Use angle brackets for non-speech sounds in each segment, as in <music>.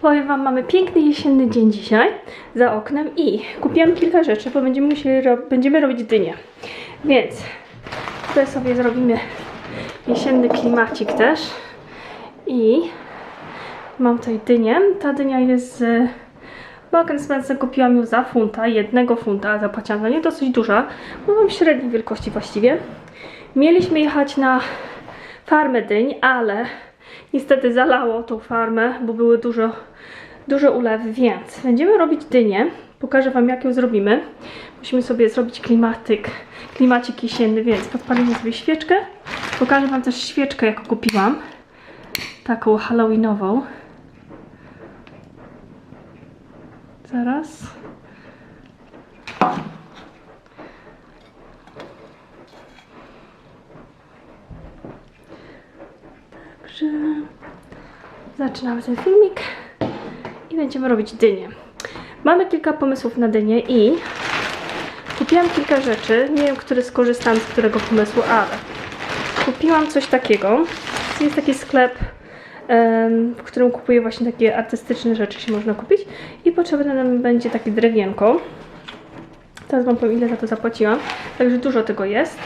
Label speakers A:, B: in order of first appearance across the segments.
A: Powiem Wam, mamy piękny jesienny dzień dzisiaj za oknem i kupiłam kilka rzeczy, bo będziemy musieli ro będziemy robić dynię. Więc tutaj sobie zrobimy jesienny klimacik też i mam tutaj dynię. Ta dynia jest z Balkan Spencer kupiłam ją za funta, jednego funta, zapłaciłam za nie dosyć duża, mam średniej wielkości właściwie. Mieliśmy jechać na farmę dyń, ale niestety zalało tą farmę, bo były dużo, duże ulewy, więc będziemy robić dynię. Pokażę Wam, jak ją zrobimy. Musimy sobie zrobić klimatyk, klimacik jesienny, więc podpalimy sobie świeczkę. Pokażę Wam też świeczkę, jaką kupiłam. Taką halloweenową. Zaraz. Także zaczynamy ten filmik i będziemy robić dynię. Mamy kilka pomysłów na dynię i kupiłam kilka rzeczy. Nie wiem, który skorzystam z którego pomysłu, ale kupiłam coś takiego. Jest taki sklep, w którym kupuję właśnie takie artystyczne rzeczy, się można kupić. I potrzebne nam będzie takie drewienko. Teraz Wam powiem, ile za to zapłaciłam. Także dużo tego jest.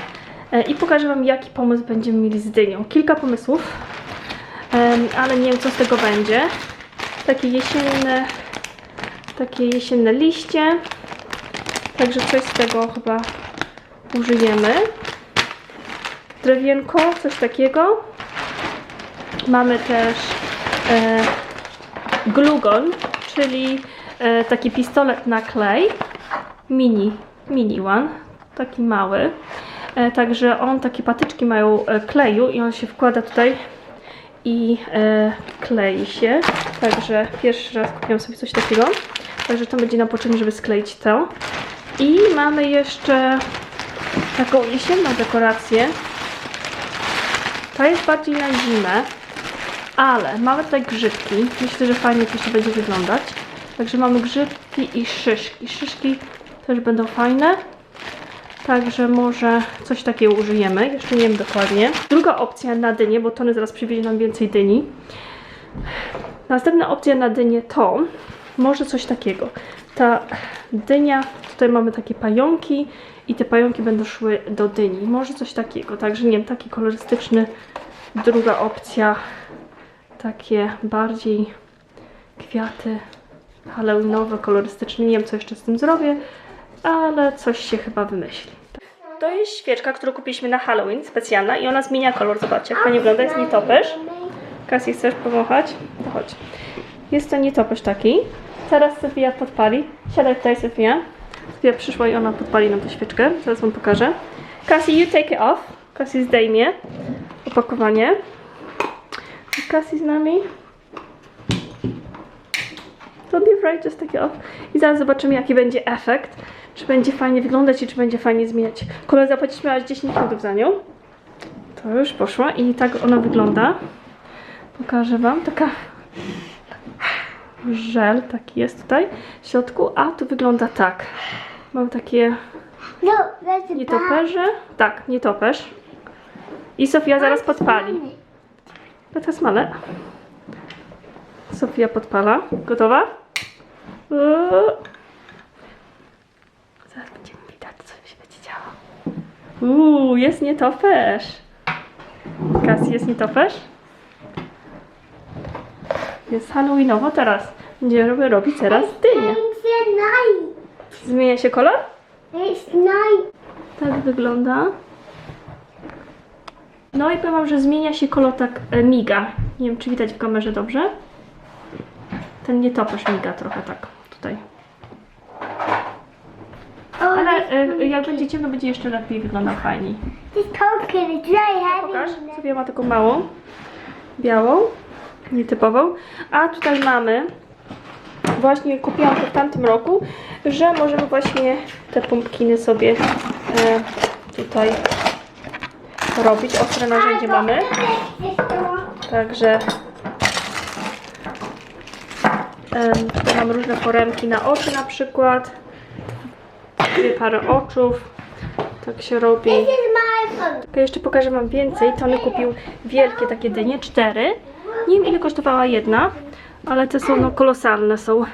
A: E, I pokażę Wam, jaki pomysł będziemy mieli z dynią. Kilka pomysłów, ale nie wiem, co z tego będzie. Takie jesienne, takie jesienne liście. Także coś z tego chyba użyjemy. Drewienko, coś takiego. Mamy też e, glugon, czyli e, taki pistolet na klej. Mini, mini one, taki mały. E, także on, takie patyczki mają e, kleju i on się wkłada tutaj i e, klei się. Także pierwszy raz kupiłam sobie coś takiego. Także to będzie na potrzebne, żeby skleić to. I mamy jeszcze taką jesienną dekorację. Ta jest bardziej na zimę, ale mamy tutaj grzybki. Myślę, że fajnie to będzie wyglądać. Także mamy grzybki i szyszki. Szyszki też będą fajne. Także może coś takiego użyjemy. Jeszcze nie wiem dokładnie. Druga opcja na dynię, bo Tony zaraz przywiezie nam więcej dyni. Następna opcja na dynię to może coś takiego. Ta dynia, tutaj mamy takie pająki i te pająki będą szły do dyni. Może coś takiego. Także nie wiem, taki kolorystyczny. Druga opcja, takie bardziej kwiaty halloweenowe, kolorystyczne. Nie wiem, co jeszcze z tym zrobię, ale coś się chyba wymyśli. To jest świeczka, którą kupiliśmy na Halloween, specjalna i ona zmienia kolor. Zobaczcie, jak fajnie wygląda, jest nietoperz. Kasji, chcesz powąchać? To chodź. Jest to nietoperz taki. Teraz Sofia podpali. Siadaj tutaj, Sofia. Sofia przyszła i ona podpali nam tę świeczkę. Zaraz wam pokażę. Cassie, you take it off. Cassie zdejmie opakowanie. Cassie z nami. Don't be afraid, just take it off. I zaraz zobaczymy, jaki będzie efekt. Czy będzie fajnie wyglądać i czy będzie fajnie zmieniać. Kolor zapłaciliśmy aż 10 funtów za nią. To już poszła i tak ona wygląda. Pokażę Wam. Taka żel taki jest tutaj w środku, a tu wygląda tak. Mam takie
B: No,
A: nietoperze. Tak, nietoperz. I Sofia zaraz podpali. To smale. Sofia podpala. Gotowa? Uuu. Zaraz będziemy widać, co się będzie działo. Uuu, jest nietoperz. Kas, jest nietoperz? Jest halloweenowo teraz. Będziemy robić teraz dynię. Zmienia się kolor?
B: Night.
A: Tak wygląda. No i powiem wam, że zmienia się kolor tak e, miga. Nie wiem, czy widać w kamerze dobrze. Ten nietoperz miga trochę tak tutaj. Ale e, jak będzie ciemno, będzie jeszcze lepiej wyglądał fajniej.
B: This is very heavy.
A: Pokaż. Sobie ma taką małą, białą, nietypową. A tutaj mamy, właśnie kupiłam to w tamtym roku, że możemy właśnie te pumpkiny sobie e, tutaj robić. Ostre narzędzie mamy. Także em, tutaj mamy różne foremki na oczy na przykład. Dwie pary oczów. Tak się robi.
B: This is my phone.
A: Ok, jeszcze pokażę Wam więcej. Tony kupił wielkie takie dynie, cztery. Nie wiem ile kosztowała jedna, ale te są no kolosalne są.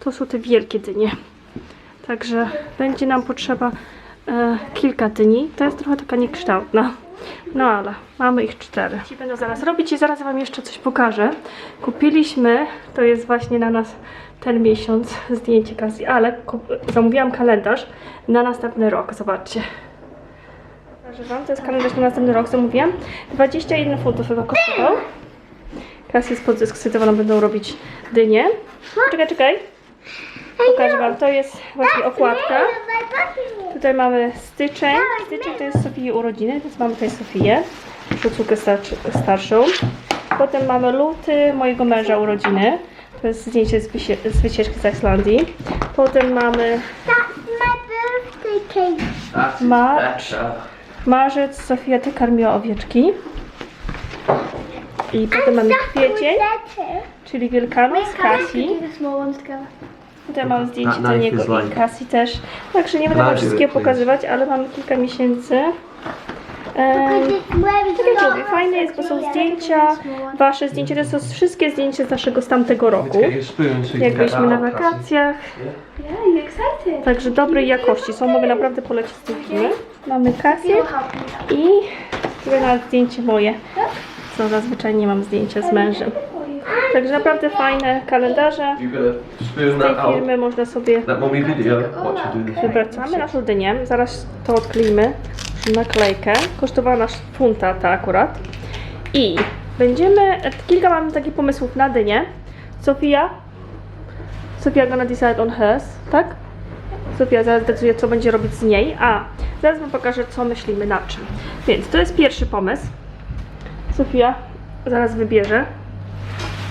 A: To są te wielkie dynie. Także będzie nam potrzeba e, kilka dyni. To jest trochę taka niekształtna. No ale mamy ich cztery. Ci będą zaraz robić i zaraz Wam jeszcze coś pokażę. Kupiliśmy, to jest właśnie na nas ten miesiąc zdjęcie Cassie, ale zamówiłam kalendarz na następny rok. Zobaczcie. Wam, to jest kalendarz na następny rok, zamówiłam. 21 funtów chyba kosztował. Kas jest podekscytowana, będą robić dynie. Czekaj, czekaj. Pokażę Wam, to jest właśnie okładka. Tutaj mamy styczeń. Styczeń to jest Sofii urodziny, więc mamy tutaj Sofię, przyjaciółkę starszą. Potem mamy luty mojego męża urodziny. To jest zdjęcie z, z wycieczki z Islandii. Potem mamy
C: better.
A: marzec, Sofia ty karmiła owieczki. I potem mamy kwiecień, czyli Wielkanoc, Kasi. Tutaj mamy zdjęcie Toniego
C: is
A: i Kasi też. Także nie będę wam wszystkiego pokazywać, ale mamy kilka miesięcy. Ehm, tak jak mówię, fajne jest, bo są zdjęcia, wasze zdjęcia, to są wszystkie zdjęcia z naszego z tamtego roku. Jak byliśmy na wakacjach. Także dobrej jakości są, mogę naprawdę polecić z tych filmy. Mamy Kasię i tutaj nawet zdjęcie moje, co zazwyczaj nie mam zdjęcia z mężem. Także naprawdę fajne kalendarze.
C: You gotta spoon
A: Z tej
C: that out.
A: firmy można sobie
C: That mummy video, what you do.
A: wybrać. Mamy naszą dynię, zaraz to odkleimy, naklejkę. Kosztowała nas funta ta akurat. I będziemy, kilka mamy takich pomysłów na dynię. Sofia? Sofia gonna decide on hers, tak? Sofia zaraz decyduje, co będzie robić z niej. A, zaraz wam pokażę, co myślimy na czym. Więc to jest pierwszy pomysł. Sofia zaraz wybierze.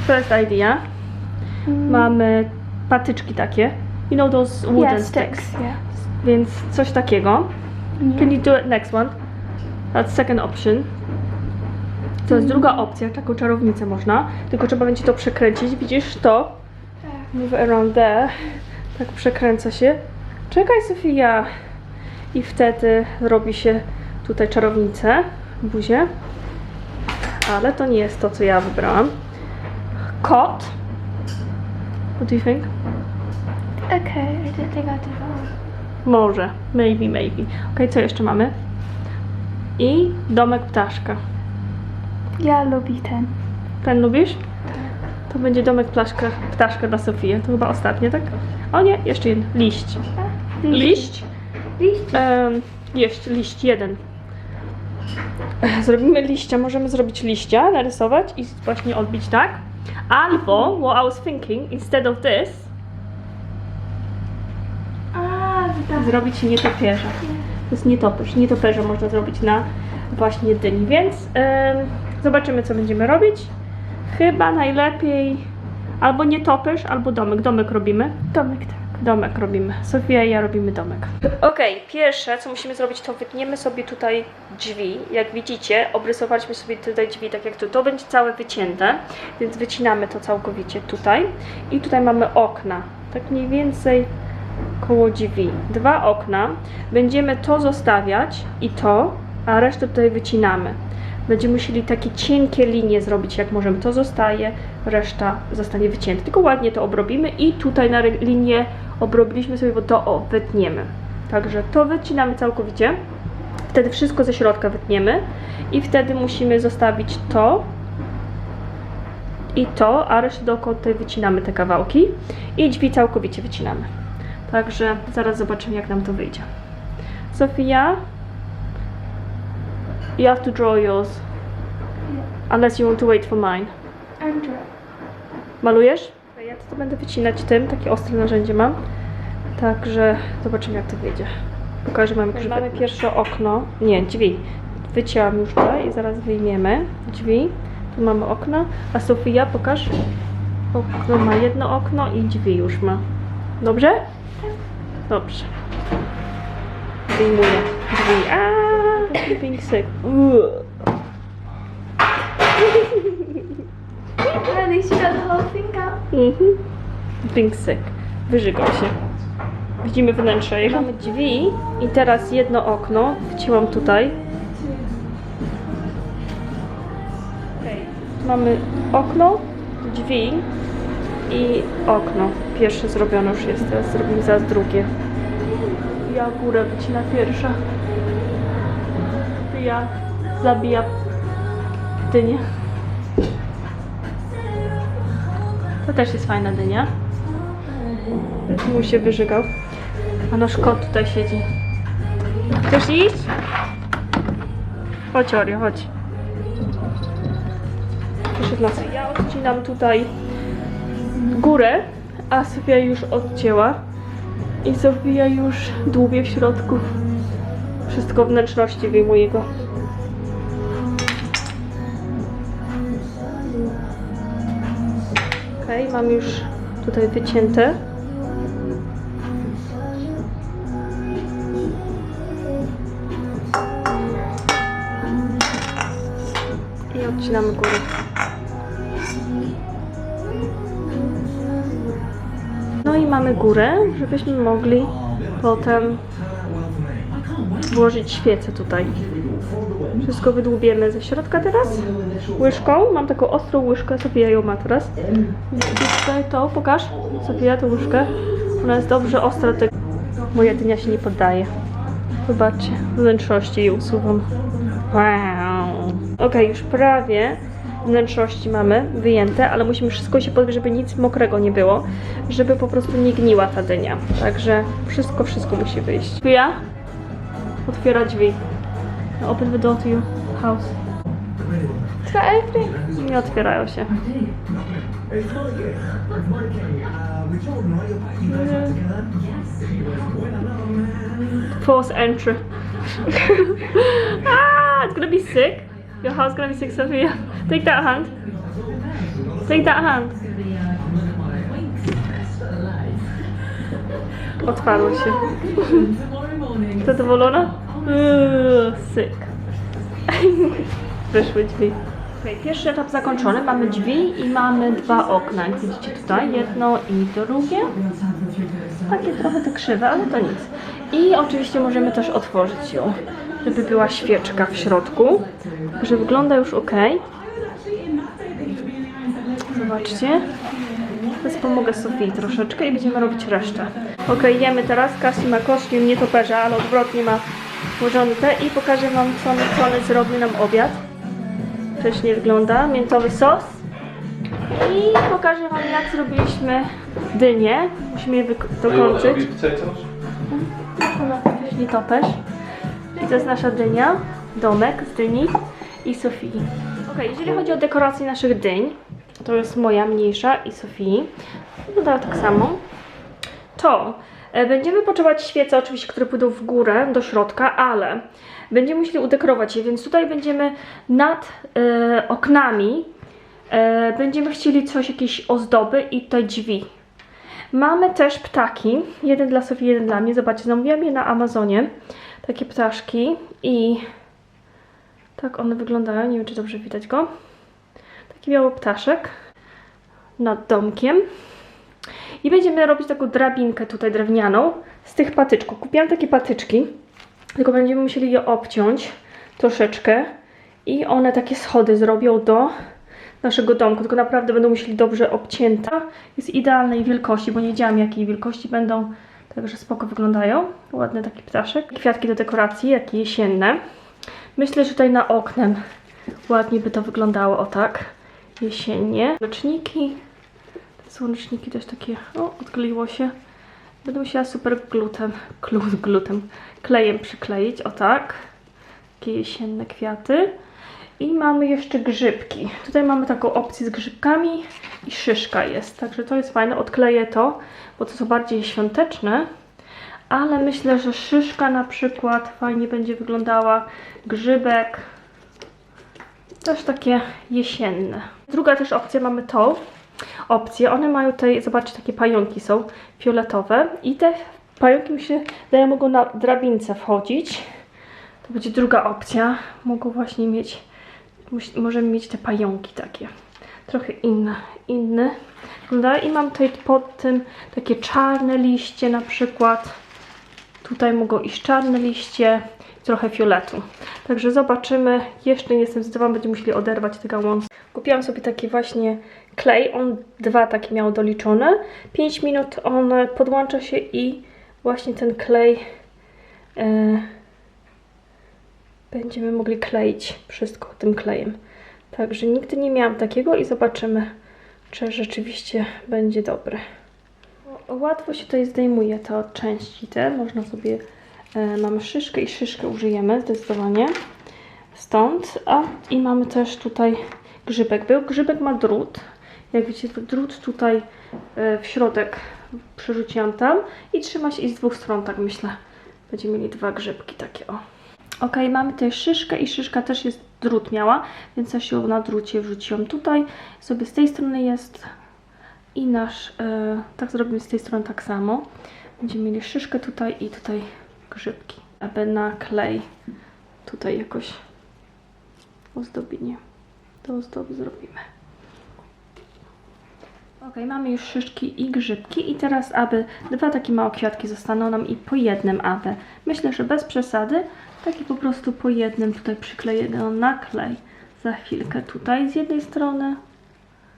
A: First idea. Mamy patyczki takie. You know those wooden
B: Yeah,
A: sticks.
B: sticks, yeah.
A: Więc coś takiego. Can you do it next one? That's second option. To jest druga opcja, taką czarownicę można. Tylko trzeba będzie to przekręcić. Widzisz to? Move around there. Tak przekręca się. Czekaj Sofia. I wtedy robi się tutaj czarownicę w buzie. Ale to nie jest to, co ja wybrałam. Kot. What do you think?
B: Okay, I didn't think I did that.
A: Może, maybe, maybe. Ok, co jeszcze mamy? I domek ptaszka.
B: Ja lubię ten.
A: Ten lubisz? To będzie domek ptaszka, ptaszka dla Sofii. To chyba ostatnie, tak? O nie, jeszcze jeden. Liść. Liść?
B: Liść.
A: Um, liść jeden. Zrobimy liścia, możemy zrobić liścia, narysować i właśnie odbić tak. Albo, what I was thinking, instead of this, zrobić nietopierza. To jest nietoperz. Nietoperza można zrobić na właśnie dyni, więc zobaczymy co będziemy robić. Chyba najlepiej albo nietoperz, albo domek. Domek robimy.
B: Domek, tak.
A: Domek robimy. Sofia i ja robimy domek. Okej, pierwsze co musimy zrobić to wytniemy sobie tutaj drzwi. Jak widzicie, obrysowaliśmy sobie tutaj drzwi tak jak tu. To będzie całe wycięte, więc wycinamy to całkowicie tutaj. I tutaj mamy okna. Tak mniej więcej koło drzwi. Dwa okna. Będziemy to zostawiać i to, a resztę tutaj wycinamy. Będziemy musieli takie cienkie linie zrobić, jak możemy. To zostaje, reszta zostanie wycięta. Tylko ładnie to obrobimy i tutaj na linię obrobiliśmy sobie, bo to o, wytniemy. Także to wycinamy całkowicie. Wtedy wszystko ze środka wytniemy i wtedy musimy zostawić to i to, a resztę dookoła tutaj wycinamy te kawałki i drzwi całkowicie wycinamy. Także zaraz zobaczymy, jak nam to wyjdzie. Sofia, you have to draw yours. Unless you want to wait for mine.
B: Andrew.
A: Malujesz? Ja to będę wycinać tym, takie ostre narzędzie mam. Także zobaczymy, jak to wyjdzie. Pokażę Wam, mamy pierwsze okno. Nie, drzwi. Wycięłam już to i zaraz wyjmiemy drzwi. Tu mamy okno. A Sofia, pokaż. Okno ma jedno okno i drzwi już ma. Dobrze? Dobrze. Wyjmuję drzwi. Aaa, being sick. Uuu.
B: At least you got the whole thing out.
A: Mhm. Sick. Wyżygał się. Widzimy wnętrze. jego. Mamy drzwi i teraz jedno okno. Wciłam tutaj. Mamy okno, drzwi i okno. Pierwsze zrobione już jest, teraz zrobimy zaraz drugie. Ja górę wycina pierwsza. Ja zabija dynię. To też jest fajna dynia. Mój się wyżygał. A nasz kot tutaj siedzi. Chcesz iść? Chodź, Orio, chodź. Proszę nas. Ja odcinam tutaj górę, a Sofia już odcięła. I Sofia już dłubie w środku. Wszystko wnętrzności wyjmuje go. Mam już tutaj wycięte. I odcinamy górę. No i mamy górę, żebyśmy mogli potem włożyć świecę tutaj. Wszystko wydłubiemy ze środka teraz łyżką. Mam taką ostrą łyżkę, Sofia ją ma teraz. Tutaj to, pokaż. Sofia, tę łyżkę. Ona jest dobrze ostra, to moja dynia się nie poddaje. Zobaczcie, wnętrzności jej usuwam. Wow. Ok, już prawie wnętrzności mamy wyjęte, ale musimy wszystko się podbić, żeby nic mokrego nie było, żeby po prostu nie gniła ta dynia. Także wszystko, wszystko musi wyjść. Sofia, otwiera drzwi. Open the door to your house.
B: Try everything.
A: Nie otwierają się. Force entry. <laughs> ah, it's gonna be sick. Your house gonna be sick, Sophia. Take that hand. Take that hand. Otwarło się. <laughs> Zadowolona? Uuu, Sick. <laughs> Wyszły drzwi. Okay, pierwszy etap zakończony. Mamy drzwi i mamy dwa okna. Jak widzicie tutaj, jedno i drugie. Takie trochę te krzywe, ale to nic. I oczywiście możemy też otworzyć ją, żeby była świeczka w środku. Także wygląda już ok. Zobaczcie. Teraz pomogę Sofii troszeczkę i będziemy robić resztę. Ok, jemy teraz. Kasi ma kostium nietoperza, ale odwrotnie ma te i pokażę Wam, co Sony zrobił nam obiad. Wcześniej wygląda. Miętowy sos. I pokażę Wam, jak zrobiliśmy dynię. Musimy je dokończyć. Ona też nietoperz. I to jest nasza dynia, domek z dyni i Sofii. Ok, jeżeli chodzi o dekorację naszych dyń, to jest moja mniejsza i Sofii. Wyglądają tak samo. To będziemy potrzebować świece, oczywiście, które pójdą w górę do środka, ale będziemy musieli udekorować je, więc tutaj będziemy nad e, oknami e, będziemy chcieli coś, jakieś ozdoby i te drzwi. Mamy też ptaki. Jeden dla Sofii, jeden dla mnie. Zobaczcie, zamówiłam je na Amazonie. Takie ptaszki i tak one wyglądają. Nie wiem, czy dobrze widać go. Taki biały ptaszek nad domkiem. I będziemy robić taką drabinkę tutaj drewnianą z tych patyczków. Kupiłam takie patyczki, tylko będziemy musieli je obciąć troszeczkę i one takie schody zrobią do naszego domku, tylko naprawdę będą musieli dobrze obcięte. Jest idealnej wielkości, bo nie wiedziałam jakiej wielkości będą, także spoko wyglądają. Ładny taki ptaszek. Kwiatki do dekoracji, jakie jesienne. Myślę, że tutaj na oknem ładnie by to wyglądało, o tak, jesiennie. Słoneczniki, te słoneczniki też takie, o, odkleiło się. Będę musiała super glutem, glut, glutem, klejem przykleić, o tak. Takie jesienne kwiaty. I mamy jeszcze grzybki. Tutaj mamy taką opcję z grzybkami i szyszka jest. Także to jest fajne. Odkleję to, bo to są bardziej świąteczne. Ale myślę, że szyszka na przykład fajnie będzie wyglądała. Grzybek. Też takie jesienne. Druga też opcja mamy tą opcję. One mają tutaj, zobaczcie, takie pająki są fioletowe. I te pająki mi się daje mogą na drabince wchodzić. To będzie druga opcja. Mogą właśnie mieć, możemy mieć te pająki takie. trochę inny, inny. I mam tutaj pod tym takie czarne liście na przykład. Tutaj mogą iść czarne liście, trochę fioletu. Także zobaczymy. Jeszcze nie jestem zdecydowana, będziemy musieli oderwać te gałązki. Kupiłam sobie taki właśnie klej. On dwa takie miał doliczone. 5 minut on podłącza się i właśnie ten klej e, będziemy mogli kleić wszystko tym klejem. Także nigdy nie miałam takiego i zobaczymy, czy rzeczywiście będzie dobre. O, Łatwo się tutaj zdejmuje te części te. Można sobie, e, mamy szyszkę i szyszkę użyjemy zdecydowanie. Stąd, a i mamy też tutaj grzybek był. Grzybek ma drut. Jak widzicie, to drut tutaj e, w środek przerzuciłam tam i trzyma się i z dwóch stron, tak myślę. Będziemy mieli dwa grzybki takie, o. Ok, mamy tutaj szyszkę i szyszka też jest drut miała, więc też ją na drucie wrzuciłam tutaj. Sobie z tej strony jest i nasz, e, tak zrobimy z tej strony tak samo. Będziemy mieli szyszkę tutaj i tutaj grzybki, aby na klej tutaj jakoś ozdobienie. Do ozdoby zrobimy. Ok, mamy już szyszki i grzybki i teraz, aby dwa takie małe kwiatki zostaną nam i po jednym aby. Myślę, że bez przesady, taki po prostu po jednym tutaj przykleję go na klej. Za chwilkę tutaj z jednej strony.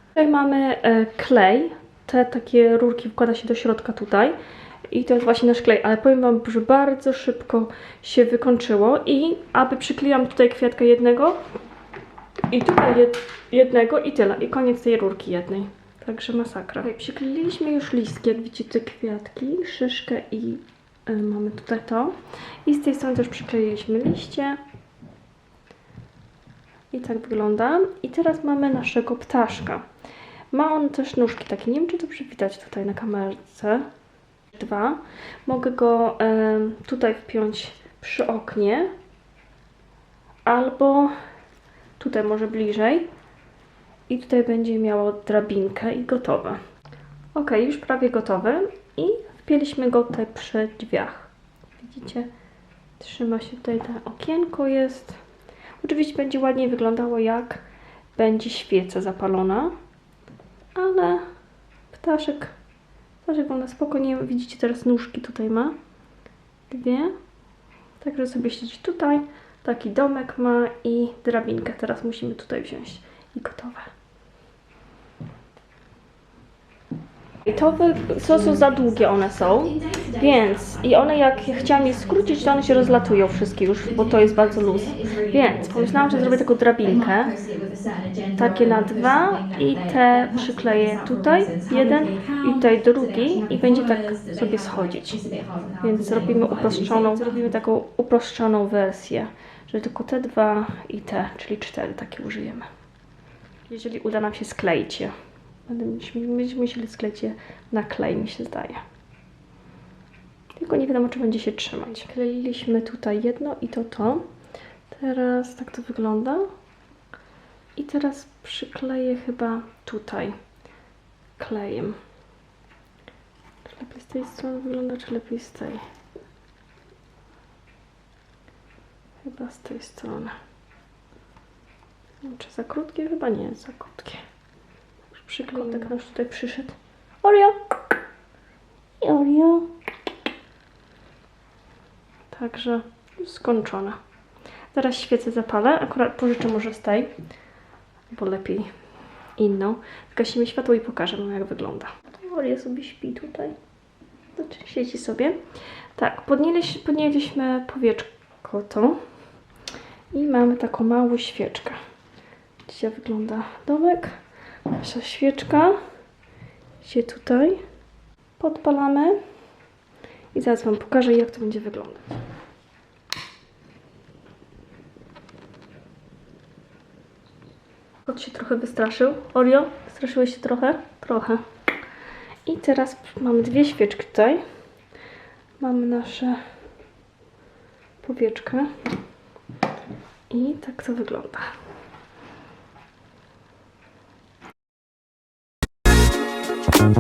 A: Tutaj mamy e, klej, te takie rurki wkłada się do środka tutaj i to jest właśnie nasz klej, ale powiem Wam, że bardzo szybko się wykończyło i aby przykleiłam tutaj kwiatka jednego i tutaj jed, jednego i tyle, i koniec tej rurki jednej. Także masakra. Okay, przykleiliśmy już listki, jak widzicie, te kwiatki, szyszkę i y, mamy tutaj to. I z tej strony też przykleiliśmy liście. I tak wygląda. I teraz mamy naszego ptaszka. Ma on też nóżki takie, nie wiem czy dobrze widać tutaj na kamerce. Dwa. Mogę go em, tutaj wpiąć przy oknie. Albo tutaj może bliżej. I tutaj będzie miało drabinkę i gotowe. Ok, już prawie gotowe. I wpięliśmy go tutaj przy drzwiach. Widzicie? Trzyma się tutaj, to okienko jest. Oczywiście będzie ładniej wyglądało, jak będzie świeca zapalona. Ale ptaszek, ptaszek wygląda spokojnie. Widzicie teraz nóżki tutaj ma. Dwie. Także sobie siedzi tutaj. Taki domek ma i drabinkę teraz musimy tutaj wziąć. I gotowe. I to, wy, to są za długie one są, więc i one jak chciałam je skrócić, to one się rozlatują wszystkie już, bo to jest bardzo luz. Więc pomyślałam, że zrobię taką drabinkę, takie na dwa i te przykleję tutaj, jeden i tutaj drugi i będzie tak sobie schodzić. Więc zrobimy uproszczoną, zrobimy taką uproszczoną wersję, że tylko te dwa i te, czyli cztery takie użyjemy. Jeżeli uda nam się skleić je. Będziemy musieli skleić je na klej, mi się zdaje. Tylko nie wiadomo, czy będzie się trzymać. Kleiliśmy tutaj jedno i to to. Teraz tak to wygląda. I teraz przykleję chyba tutaj klejem. Czy lepiej z tej strony wygląda, czy lepiej z tej? Chyba z tej strony. Czy za krótkie? Chyba nie za krótkie. Przykleję, tak nasz tutaj przyszedł. Oreo! I Oreo. Także już skończone. Zaraz świecę zapalę. Akurat pożyczę może z tej, bo lepiej inną. Zgasimy światło i pokażę wam jak wygląda. Oreo sobie śpi tutaj. Znaczy siedzi sobie. Tak, podnieśliśmy, podnieśliśmy powieczko to. I mamy taką małą świeczkę. Dzisiaj wygląda domek. Nasza świeczka. Się tutaj podpalamy. I zaraz Wam pokażę, jak to będzie wyglądać. Kot się trochę wystraszył. Oreo, straszyłeś się trochę? Trochę. I teraz mamy dwie świeczki tutaj. Mamy nasze powieczkę. I tak to wygląda.
D: No,